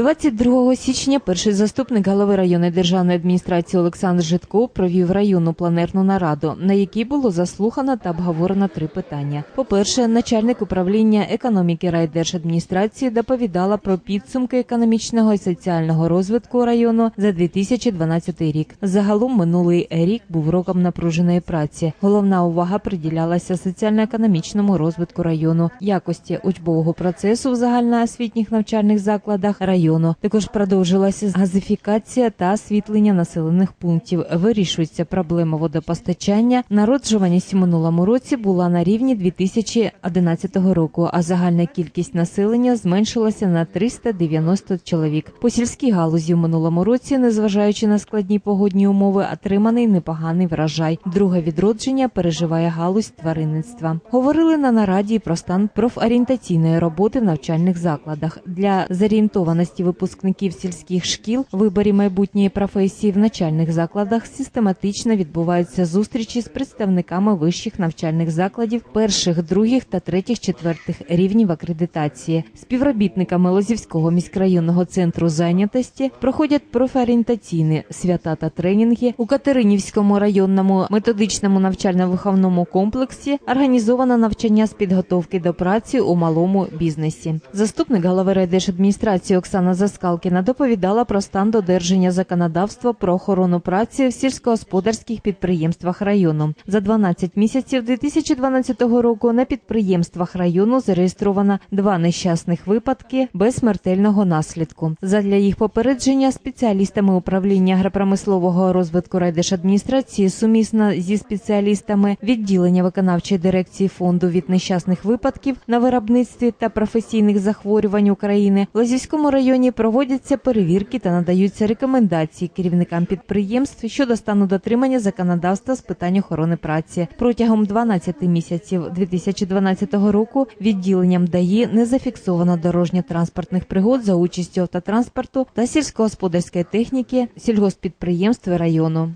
22 січня перший заступник голови районної державної адміністрації Олександр Житко провів районну планерну нараду, на якій було заслухано та обговорено три питання. По-перше, начальник управління економіки райдержадміністрації доповідала про підсумки економічного і соціального розвитку району за 2012 рік. Загалом минулий рік був роком напруженої праці. Головна увага приділялася соціально-економічному розвитку району, якості учбового процесу в загальноосвітніх навчальних закладах району. Також продовжилася газифікація та освітлення населених пунктів. Вирішується проблема водопостачання. Народжуваність у минулому році була на рівні 2011 року, а загальна кількість населення зменшилася на 390 чоловік. По сільській галузі в минулому році, незважаючи на складні погодні умови, отриманий непоганий врожай. Друге відродження переживає галузь тваринництва. Говорили на нараді про стан профорієнтаційної роботи в навчальних закладах для зорієнтованості випускників сільських шкіл, виборі майбутньої професії в навчальних закладах систематично відбуваються зустрічі з представниками вищих навчальних закладів перших, других та третіх, четвертих рівнів акредитації. Співробітниками Лозівського міськрайонного центру зайнятості проходять профорієнтаційні свята та тренінги у Катеринівському районному методичному навчально-виховному комплексі. Організовано навчання з підготовки до праці у малому бізнесі. Заступник голови райдержадміністрації Оксана Заскалкіна доповідала про стан додержання законодавства про охорону праці в сільськогосподарських підприємствах району. За 12 місяців 2012 року на підприємствах району зареєстровано два нещасних випадки без смертельного наслідку. Задля їх попередження спеціалістами управління агропромислового розвитку райдержадміністрації сумісно зі спеціалістами відділення виконавчої дирекції фонду від нещасних випадків на виробництві та професійних захворювань України в Лазівському районі проводяться перевірки та надаються рекомендації керівникам підприємств щодо стану дотримання законодавства з питань охорони праці. Протягом 12 місяців 2012 року відділенням ДАІ не зафіксовано дорожньо-транспортних пригод за участю автотранспорту та сільськогосподарської техніки сільгоспідприємств району.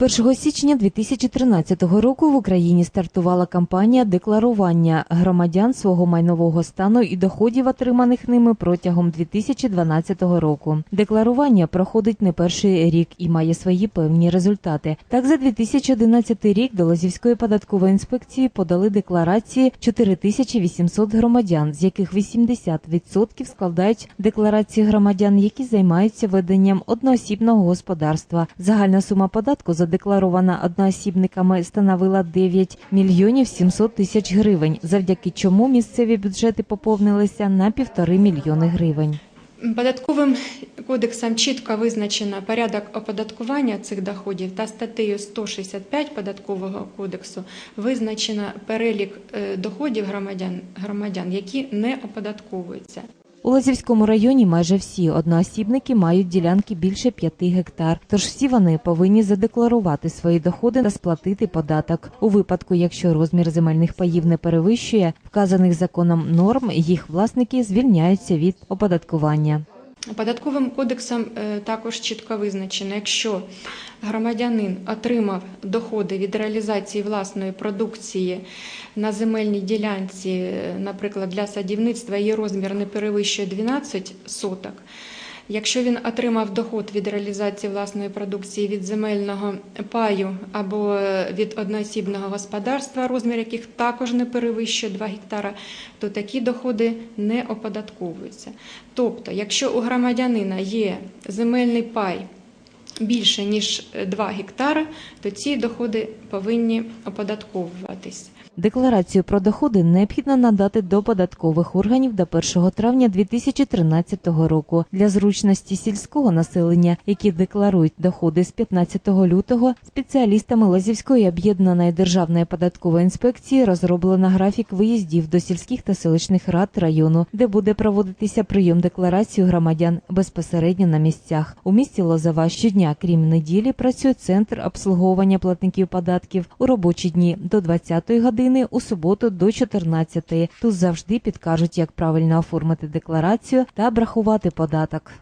1 січня 2013 року в Україні стартувала кампанія декларування громадян свого майнового стану і доходів, отриманих ними протягом 2012 року. Декларування проходить не перший рік і має свої певні результати. Так, за 2011 рік до Лозівської податкової інспекції подали декларації 4800 громадян, з яких 80% складають декларації громадян, які займаються веденням одноосібного господарства. Загальна сума податку задекларована одноосібниками становила 9 мільйонів 700 тисяч гривень, завдяки чому місцеві бюджети поповнилися на півтори мільйони гривень. Податковим кодексом чітко визначено порядок оподаткування цих доходів та статтею 165 податкового кодексу визначено перелік е, доходів громадян, громадян, які не оподатковуються. У Лазівському районі майже всі одноосібники мають ділянки більше 5 гектар, тож всі вони повинні задекларувати свої доходи та сплатити податок. У випадку, якщо розмір земельних паїв не перевищує вказаних законом норм, їх власники звільняються від оподаткування. Податковим кодексом е, також чітко визначено, якщо громадянин отримав доходи від реалізації власної продукції на земельній ділянці, е, наприклад, для садівництва, її розмір не перевищує 12 соток. Якщо він отримав доход від реалізації власної продукції від земельного паю або е, від одноосібного господарства, розмір яких також не перевищує 2 гектара, то такі доходи не оподатковуються. Тобто, якщо у громадянина є земельний пай більше ніж 2 гектари, то ці доходи повинні оподатковуватись. Декларацію про доходи необхідно надати до податкових органів до 1 травня 2013 року. Для зручності сільського населення, які декларують доходи з 15 лютого, спеціалістами Лазівської об'єднаної державної податкової інспекції розроблено графік виїздів до сільських та селищних рад району, де буде проводитися прийом декларації громадян безпосередньо на місцях. У місті Лозова щодня, крім неділі, працює центр обслуговування платників податків у робочі дні до 20-ї години у суботу до 14-ї. Тут завжди підкажуть, як правильно оформити декларацію та обрахувати податок.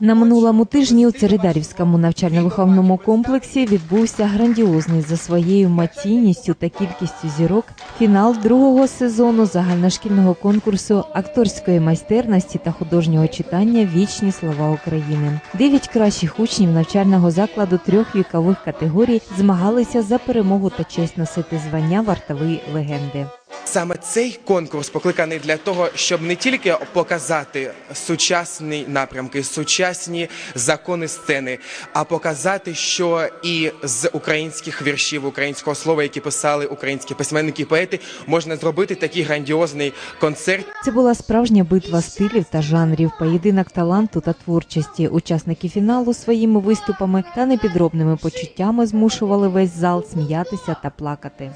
На минулому тижні у Церидарівському навчально-виховному комплексі відбувся грандіозний за своєю емоційністю та кількістю зірок фінал другого сезону загальношкільного конкурсу акторської майстерності та художнього читання Вічні слова України. Дев'ять кращих учнів навчального закладу трьох вікових категорій змагалися за перемогу та честь носити звання вартової легенди. Саме цей конкурс покликаний для того, щоб не тільки показати сучасні напрямки, сучасні закони сцени, а показати, що і з українських віршів, українського слова, які писали українські письменники і поети, можна зробити такий грандіозний концерт. Це була справжня битва стилів та жанрів, поєдинок таланту та творчості. Учасники фіналу своїми виступами та непідробними почуттями змушували весь зал сміятися та плакати.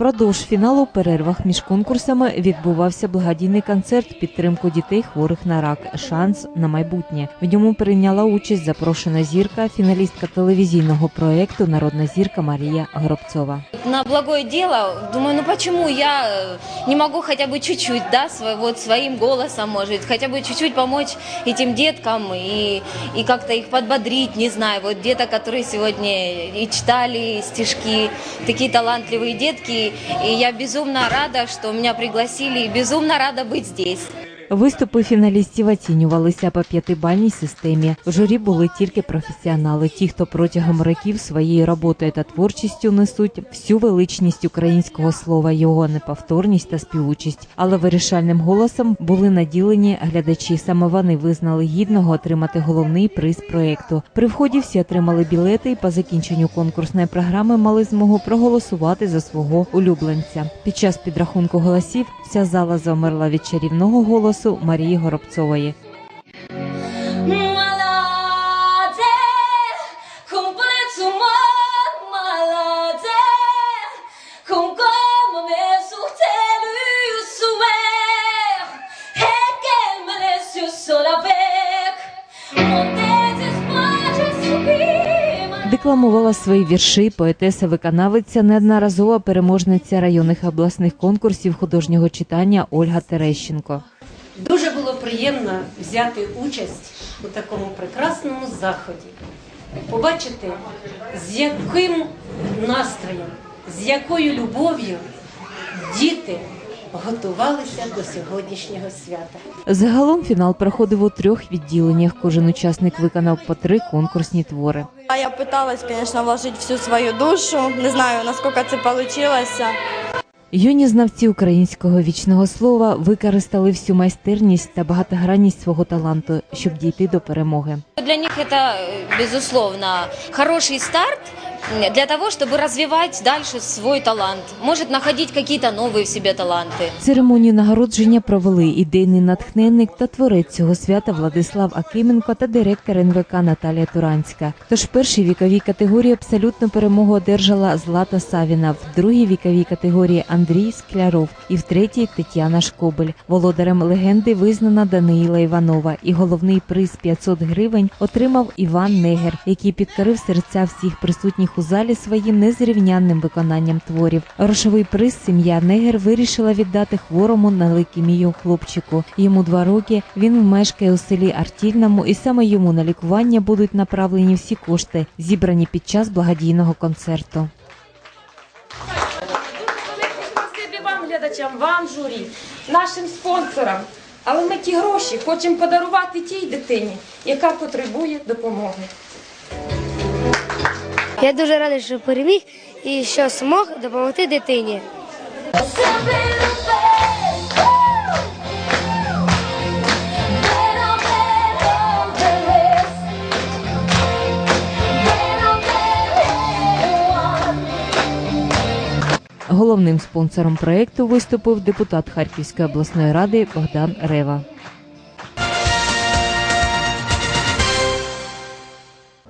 Впродовж фіналу у перервах між конкурсами відбувався благодійний концерт в підтримку дітей хворих на рак Шанс на майбутнє. В ньому прийняла участь запрошена зірка, фіналістка телевізійного проекту Народна зірка Марія Горобцова. на благое дело, думаю, ну почему я э, не могу хотя бы чуть-чуть, да, свой, вот своим голосом, может, хотя бы чуть-чуть помочь этим деткам и, и как-то их подбодрить, не знаю, вот деток, которые сегодня и читали стишки, такие талантливые детки, и я безумно рада, что меня пригласили, и безумно рада быть здесь. Виступи фіналістів оцінювалися по п'ятибальній системі. В журі були тільки професіонали, ті, хто протягом років своєю роботою та творчістю несуть всю величність українського слова, його неповторність та співучість. Але вирішальним голосом були наділені глядачі. Саме вони визнали гідного отримати головний приз проекту. При вході всі отримали білети і по закінченню конкурсної програми мали змогу проголосувати за свого улюбленця. Під час підрахунку голосів вся зала замерла від чарівного голосу Марії Горобцової. Декламувала свої вірші поетеса-виконавиця, неодноразова переможниця районних обласних конкурсів художнього читання Ольга Терещенко. Приємно взяти участь у такому прекрасному заході, побачити, з яким настроєм, з якою любов'ю діти готувалися до сьогоднішнього свята. Загалом фінал проходив у трьох відділеннях. Кожен учасник виконав по три конкурсні твори. А я пыталась, конечно, вложить всю свою душу. Не знаю, насколько это получилось. Юні знавці українського вічного слова використали всю майстерність та багатогранність свого таланту, щоб дійти до перемоги. Для них це э, безусловно, хороший старт для того, чтобы развивать дальше свой талант, может находить какие-то новые в себе таланты. Церемонію нагородження провели ідейний натхненник та творець цього свята Владислав Акименко та директор НВК Наталія Туранська. Тож в першій віковій категорії абсолютну перемогу одержала Злата Савіна, в другій віковій категорії Андрій Скляров і в третій Тетяна Шкобель. Володарем легенди визнана Даниїла Іванова. І головний приз 500 гривень отримав Іван Негер, який підкорив серця всіх присутніх у залі своїм незрівнянним виконанням творів. Грошовий приз сім'я Негер вирішила віддати хворому на лейкемію хлопчику. Йому два роки. Він мешкає у селі Артільному, і саме йому на лікування будуть направлені всі кошти, зібрані під час благодійного концерту. Вам, глядачам, вам, журі, нашим спонсорам. Але ми ті гроші хочемо подарувати тій дитині, яка потребує допомоги. Я дуже радий, що переміг і що змог допомогти дитині. Головним спонсором проекту виступив депутат Харківської обласної ради Богдан Рева.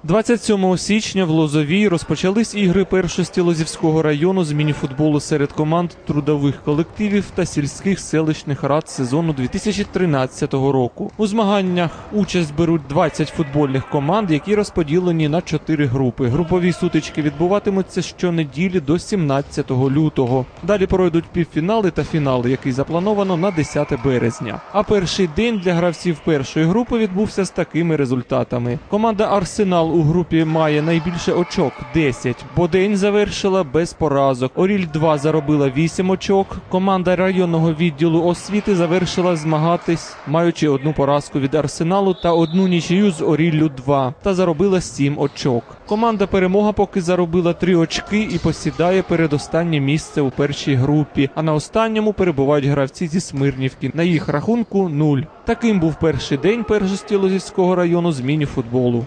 27 січня в Лозовій розпочались ігри першості Лозівського району з мініфутболу серед команд трудових колективів та сільських селищних рад сезону 2013 року. У змаганнях участь беруть 20 футбольних команд, які розподілені на 4 групи. Групові сутички відбуватимуться щонеділі до 17 лютого. Далі пройдуть півфінали та фінали, який заплановано на 10 березня. А перший день для гравців першої групи відбувся з такими результатами. Команда Арсенал у групі має найбільше очок 10, бо день завершила без поразок. Оріль 2 заробила 8 очок. Команда районного відділу освіти завершила змагатись, маючи одну поразку від Арсеналу та одну нічию з Оріллю 2 та заробила 7 очок. Команда перемога поки заробила 3 очки і посідає передостаннє місце у першій групі. А на останньому перебувають гравці зі Смирнівки. На їх рахунку 0. Таким був перший день першості Лозівського району з міні-футболу.